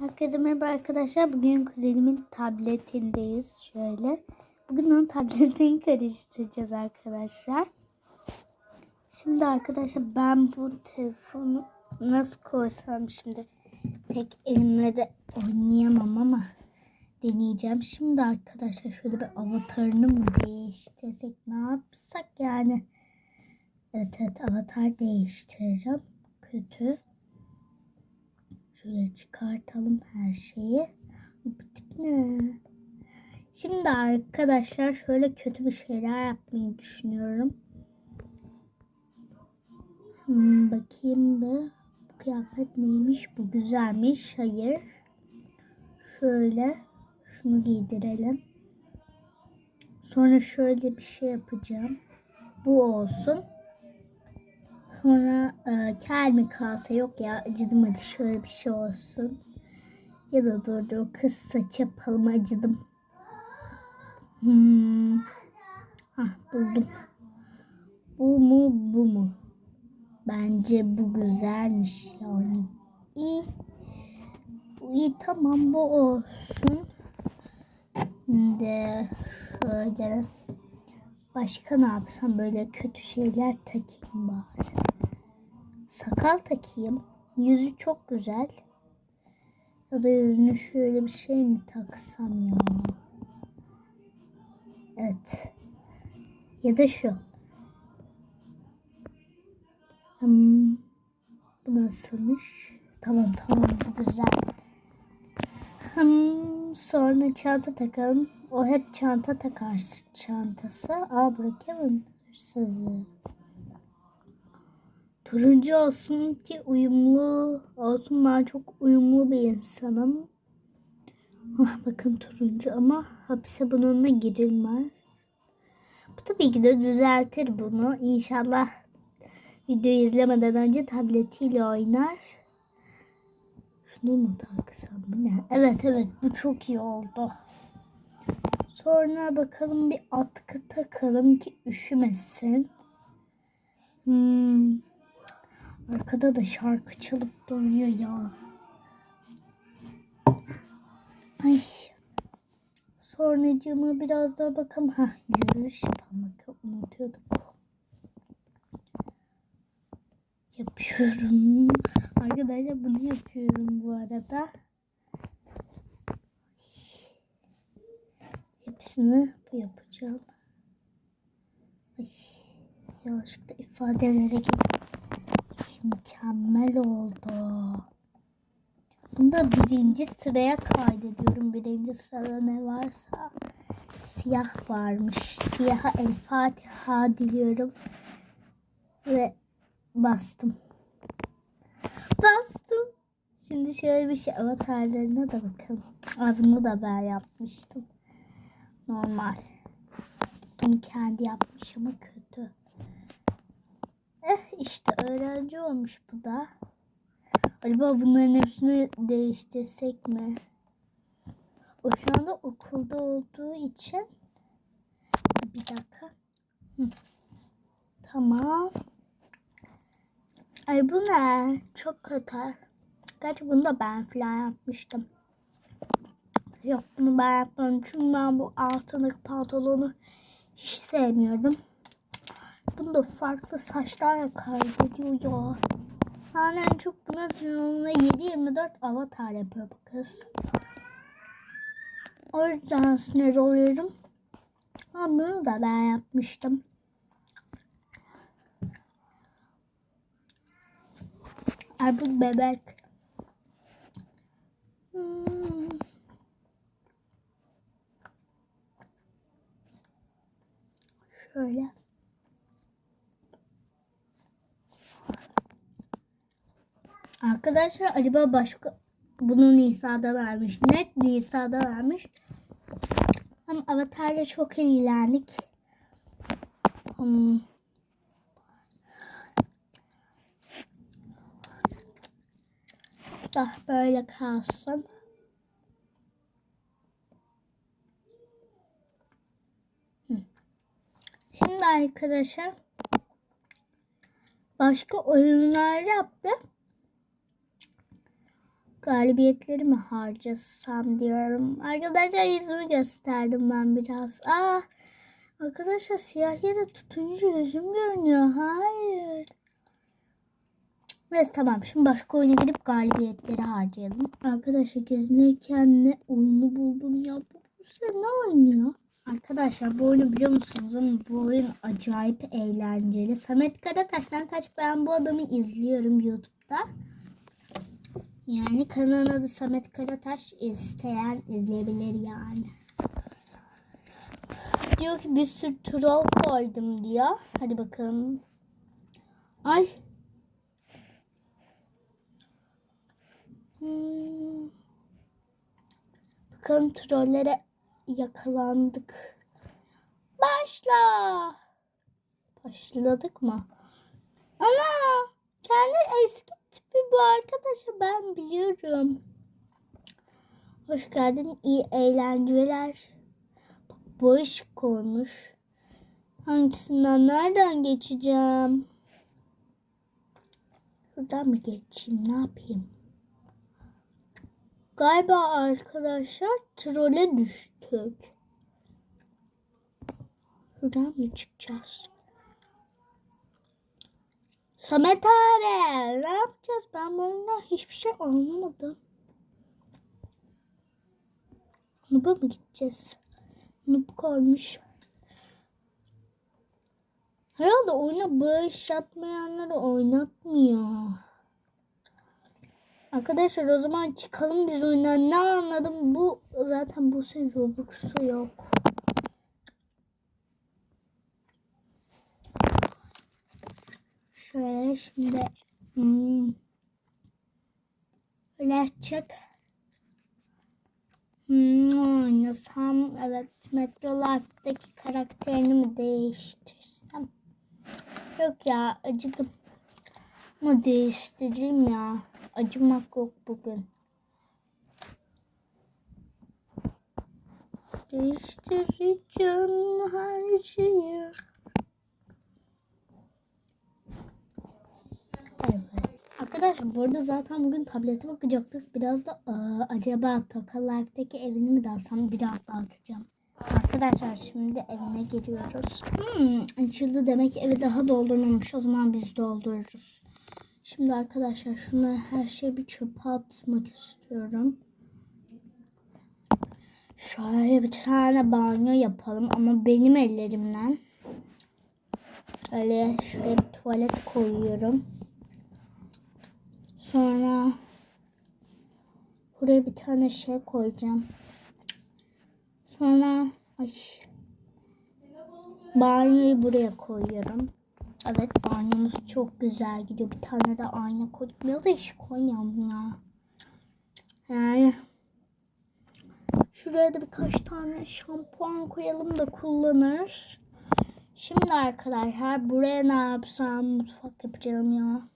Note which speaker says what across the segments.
Speaker 1: Herkese merhaba arkadaşlar. Bugün kuzenimin tabletindeyiz. Şöyle. Bugün onun tabletini karıştıracağız arkadaşlar. Şimdi arkadaşlar ben bu telefonu nasıl koysam şimdi tek elimle de oynayamam ama deneyeceğim. Şimdi arkadaşlar şöyle bir avatarını mı değiştirsek ne yapsak yani. Evet evet avatar değiştireceğim. Kötü. Şöyle çıkartalım her şeyi. Bu tip ne? Şimdi arkadaşlar şöyle kötü bir şeyler yapmayı düşünüyorum. Hmm, bakayım bir. Bu kıyafet neymiş? Bu güzelmiş. Hayır. Şöyle şunu giydirelim. Sonra şöyle bir şey yapacağım. Bu olsun. Sonra e, kel mi kalsa yok ya acıdım hadi şöyle bir şey olsun. Ya da dur dur kız saç yapalım acıdım. Hmm. Hah buldum. Bu mu bu mu? Bence bu güzelmiş yani. İyi. Bu iyi tamam bu olsun. Şimdi şöyle başka ne yapsam böyle kötü şeyler takayım bari. Sakal takayım. Yüzü çok güzel. Ya da yüzünü şöyle bir şey mi taksam ya? Evet. Ya da şu. Hmm, bu nasılmış? Tamam tamam bu güzel. Hmm, sonra çanta takalım. O hep çanta takar çantası. Aa bırakamam hırsızı. Turuncu olsun ki uyumlu olsun. Ben çok uyumlu bir insanım. Ah, bakın turuncu ama hapise bununla girilmez. Bu tabii ki de düzeltir bunu. İnşallah videoyu izlemeden önce tabletiyle oynar. Şunu mu taksam? Ne? Evet evet bu çok iyi oldu. Sonra bakalım bir atkı takalım ki üşümesin. Hmm. Arkada da şarkı çalıp duruyor ya. Ay. Sonracığıma biraz daha bakalım. Ha yürüyüş yapmak unutuyorduk. Yapıyorum. Arkadaşlar bunu yapıyorum bu arada. Hepsini yapacağım. Ay, yanlışlıkla ifadelere gittim. Mükemmel oldu. Bunda birinci sıraya kaydediyorum. Birinci sırada ne varsa siyah varmış. Siyaha El Fatiha diliyorum. Ve bastım. Bastım. Şimdi şöyle bir şey avatarlarına da. Aa, bunu da ben yapmıştım. Normal. Bunu kendi yapmış ama. Eh işte öğrenci olmuş bu da. Acaba bunların hepsini değiştirsek mi? O şu anda okulda olduğu için bir dakika. Hı. Tamam. Ay bu ne? Çok kötü. Gerçi bunu da ben falan yapmıştım. Yok bunu ben yapmadım. Çünkü ben bu altındaki pantolonu hiç sevmiyorum. Bunda farklı saçlarla kaydediyor ya. Yani en çok buna sonunda 7-24 avatar yapıyor bu kız. O yüzden sinir oluyorum. Ama bunu da ben yapmıştım. Bu bebek. Hmm. Şöyle. Arkadaşlar acaba başka bunu Nisa'da vermiş. Net Nisa'da vermiş. Ama Avatar'la çok eğlendik. Hmm. Da böyle kalsın. Şimdi arkadaşlar başka oyunlar yaptı. Galibiyetleri mi harcasam diyorum. Arkadaşlar yüzümü gösterdim ben biraz. Aa, arkadaşlar siyah yere tutunca yüzüm görünüyor. Hayır. Neyse tamam şimdi başka oyuna girip galibiyetleri harcayalım. Arkadaşlar gezinirken ne oyunu buldum ya. Bu sen ne oynuyor? Arkadaşlar bu oyunu biliyor musunuz bu oyun acayip eğlenceli. Samet Karataş'tan kaç ben bu adamı izliyorum YouTube'da. Yani kanalın adı Samet Karataş isteyen izleyebilir yani. Diyor ki bir sürü troll koydum diyor. Hadi bakalım. Ay. Hmm. Bakalım trollere yakalandık. Başla. Başladık mı? Ana! Kendi eski tipi bu arkadaşa ben biliyorum. Hoş geldin. iyi eğlenceler. Bak ışık koymuş. Hangisinden nereden geçeceğim? Şuradan mı geçeyim? Ne yapayım? Galiba arkadaşlar trole düştük. Şuradan mı çıkacağız? Samet abi ne yapacağız? Ben bundan hiçbir şey anlamadım. Nub'a mı gideceğiz? Nub koymuş. Herhalde oyuna bağış yapmayanları oynatmıyor. Arkadaşlar o zaman çıkalım biz oyundan. Ne anladım? Bu zaten bu sene Robux'u yok. Şöyle şimdi hmm, çık. Hmm, oynasam evet Metro Life'daki karakterini mi değiştirsem? Yok ya acıdım. Ama değiştireyim ya. Acımak yok bugün. Değiştireceğim her şeyi. Evet. Arkadaşlar bu arada zaten bugün tablete bakacaktık. Biraz da aa, acaba Toka Life'deki evini mi dalsam biraz dağıtacağım. Arkadaşlar şimdi evine giriyoruz. Hmm, açıldı demek evi daha doldurmamış. O zaman biz doldururuz. Şimdi arkadaşlar şunu her şeyi bir çöpe atmak istiyorum. Şöyle bir tane banyo yapalım ama benim ellerimden. Şöyle şuraya bir tuvalet koyuyorum. Sonra buraya bir tane şey koyacağım. Sonra ay banyoyu buraya koyuyorum. Evet banyomuz çok güzel gidiyor. Bir tane de ayna koydum. Ya da hiç koymayalım ya. Yani şuraya da birkaç tane şampuan koyalım da kullanır. Şimdi arkadaşlar buraya ne yapsam mutfak yapacağım ya.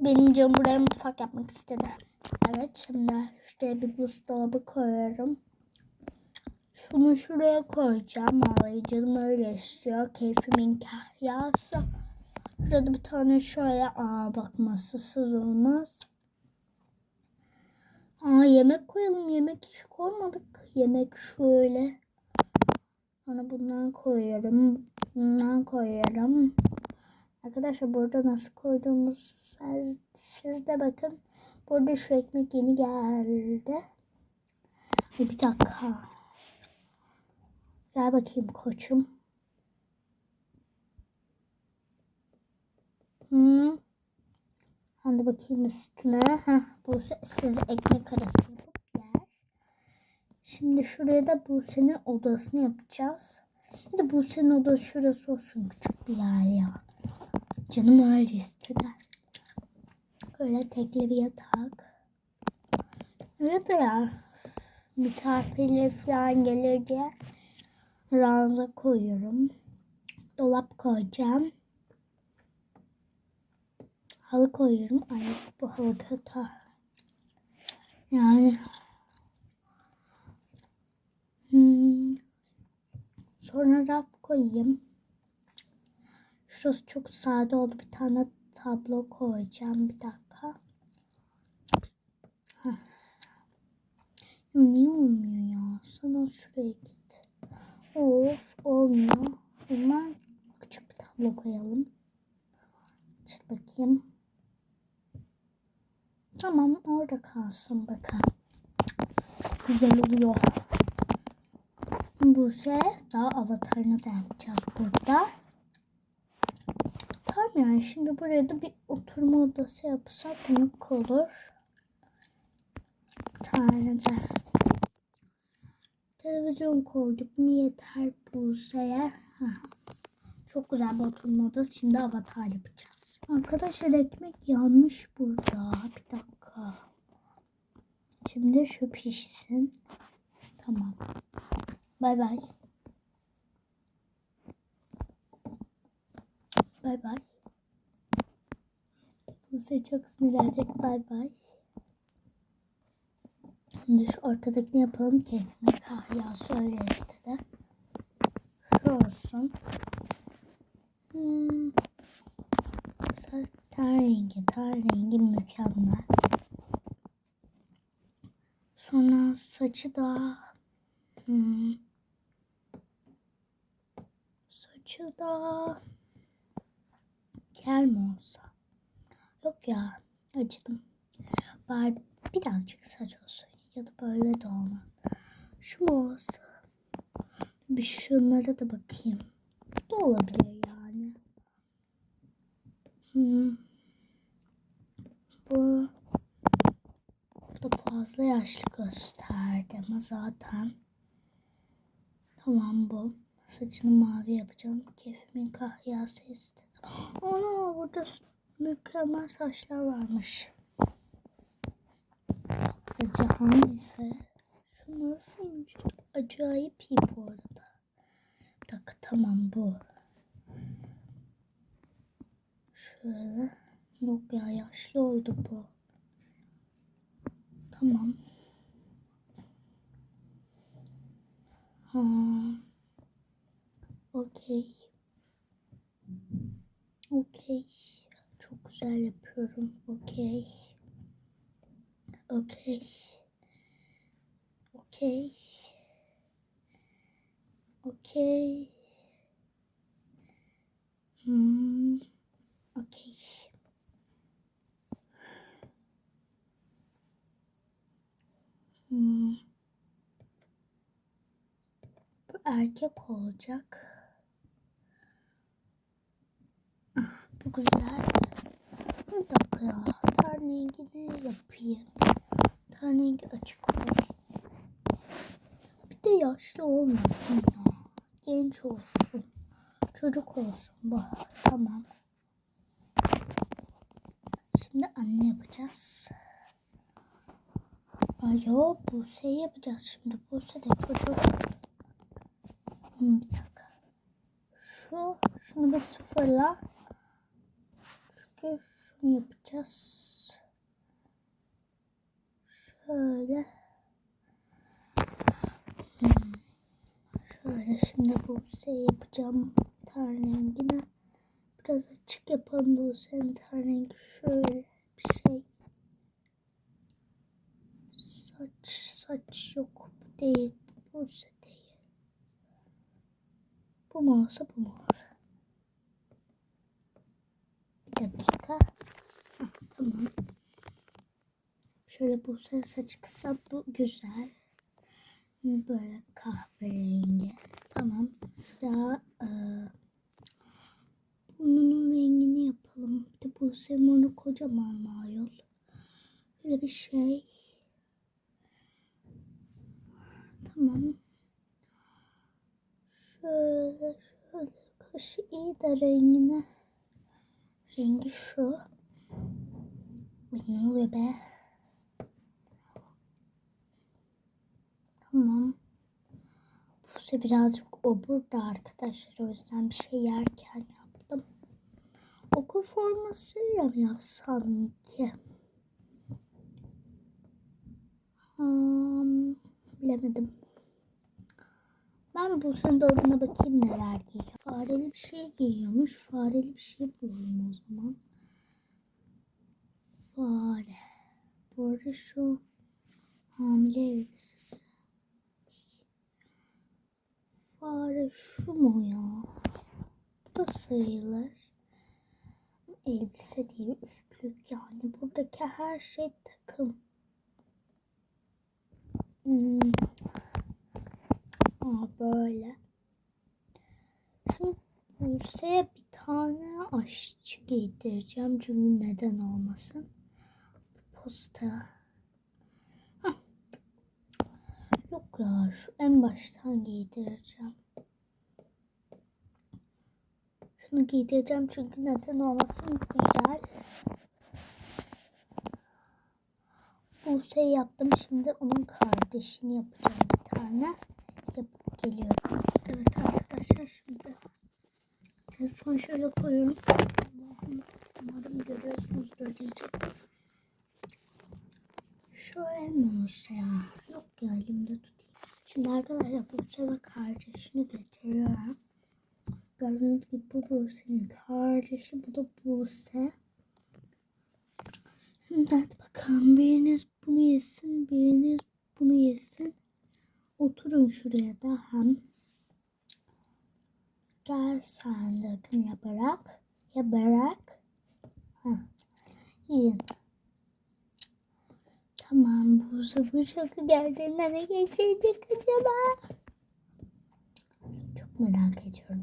Speaker 1: Benim canım buraya mutfak yapmak istedi. Evet şimdi şuraya bir buzdolabı koyuyorum. Şunu şuraya koyacağım. Vallahi canım öyle istiyor. Keyfimin kahyası. Şurada bir tane şöyle. Aa bak masasız olmaz. Aa yemek koyalım. Yemek hiç koymadık. Yemek şöyle. Sonra bundan koyuyorum. Bundan koyuyorum. Arkadaşlar burada nasıl koyduğumuz siz, siz de bakın. Burada şu ekmek yeni geldi. Bir dakika. Gel bakayım koçum. Hmm. Hadi bakayım üstüne. Heh, bu size ekmek arası yapıp yer. Şimdi şuraya da Buse'nin odasını yapacağız. Ya da Buse'nin odası şurası olsun. Küçük bir yer ya. Canım öyle istedi. Böyle tekli bir yatak. Evet ya. Misafirler falan gelir diye ranza koyuyorum. Dolap koyacağım. Halı koyuyorum. Ay bu halı kötü. Yani hmm. sonra raf koyayım. Şurası çok sade oldu. Bir tane tablo koyacağım. Bir dakika. Ya niye olmuyor ya? Sana şuraya git. Of olmuyor. Hemen küçük bir tablo koyalım. Aç bakayım. Tamam orada kalsın bakın. Çok güzel oluyor. Bu ise daha avatarını da yapacağız burada. Yani şimdi buraya da bir oturma odası yapsak büyük olur. De televizyon koyduk mu yeter Buse'ye. Çok güzel bir oturma odası. Şimdi avatar yapacağız. Arkadaşlar ekmek yanmış burada. Bir dakika. Şimdi şu pişsin. Tamam. Bay bay. Bay bay. Buse çok sinirlenecek. Bay bay. Şimdi şu ortadakini yapalım. Keyfime kahyası öyle istedi. Şu olsun. Hmm. Ten rengi. Ten rengi mükemmel. Sonra saçı da hmm. saçı da kel mi olsa? Yok ya acıdım. Bari birazcık saç olsun ya da böyle de olmaz. Şu mu olsa? Bir şunlara da bakayım. Bu da olabilir yani. Hmm. Bu bu da fazla yaşlı gösterdi ama zaten. Tamam bu. Saçını mavi yapacağım. Keyfimin kahyası istedi. Ana burada mükemmel saçlar varmış. Sizce hangisi? Şu nasılmış? Acayip iyi bu arada. Bir tamam bu. Şöyle. Yok ya yaşlı oldu bu. Tamam. Ha. Okey. Okey. Güzel yapıyorum. Okey. Okey. Okey. Okey. Hmm. Okey. Hmm. Bu erkek olacak. Bu güzel. Dakika ya. Ten rengini yapayım. Ten rengi açık olsun. Bir de yaşlı olmasın ya. Genç olsun. Çocuk olsun. Bu. Tamam. Şimdi anne yapacağız. Ay yo Buse yapacağız şimdi. Buse de çocuk. Hmm, bir dakika. Şu, şunu bir sıfırla. Çünkü şunu yapacağız. Şöyle. Şöyle şimdi Buse yapacağım. Ten rengine. Biraz açık yapalım Buse'nin ten rengi. Şöyle bir şey. Saç, saç yok. Bu değil. Bu değil. Bu mu olsa bu mu olsa. Bir dakika. Tamam. Şöyle bu saç kısa. Bu güzel. Böyle kahverengi. Tamam. Sıra e, burnunun rengini yapalım. Bir de bu semonu kocaman mayol. Böyle bir şey. Tamam. Şöyle şöyle kaşı iyi de rengine. Rengi şu. Ne oluyor be? Tamam. Bu sefer birazcık obur da arkadaşlar. O yüzden bir şey yerken yaptım. Okul formasıyla mı yapsam ki? Hmm, bilemedim. Ben bu sene dolabına bakayım neler giyiyor. Fareli bir şey giyiyormuş. Fareli bir şey bulalım o zaman. Fare. Bu arada şu Hamile elbisesi. Fare şu mu ya? Bu da sayılır. Elbise değil üstlük yani. Buradaki her şey takım. Hmm. Aa, böyle. Şimdi Buse'ye bir tane aşçı giydireceğim. Çünkü neden olmasın. Hah. Yok ya şu en baştan giydireceğim. Şunu giydireceğim çünkü neden olmasın güzel. Buse yaptım şimdi onun kardeşini yapacağım bir tane. Yapıp geliyorum. Evet arkadaşlar şimdi telefonu şöyle koyuyorum. Umarım görüyorsunuzdur diyecektim. Olsa ya. Yok ya elimde tutayım. Şimdi arkadaşlar Buse ve kardeşini getiriyorum. Gördüğünüz gibi bu Buse'nin kardeşi. Bu da Buse. Şimdi hadi bakalım. Biriniz bunu yesin. Biriniz bunu yesin. Oturun şuraya da hem. Gel sen yaparak. Yaparak. Yiyin. Tamam Buse bu şoku geldiğinde ne geçecek acaba? Çok merak ediyorum.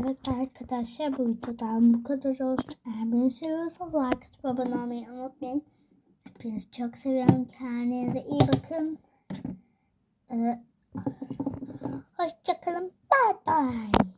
Speaker 1: Evet arkadaşlar bu videodan bu kadar olsun. Eğer beni seviyorsanız like atıp abone olmayı unutmayın. Hepinizi çok seviyorum. Kendinize iyi bakın. Ee, hoşçakalın. Bye bye.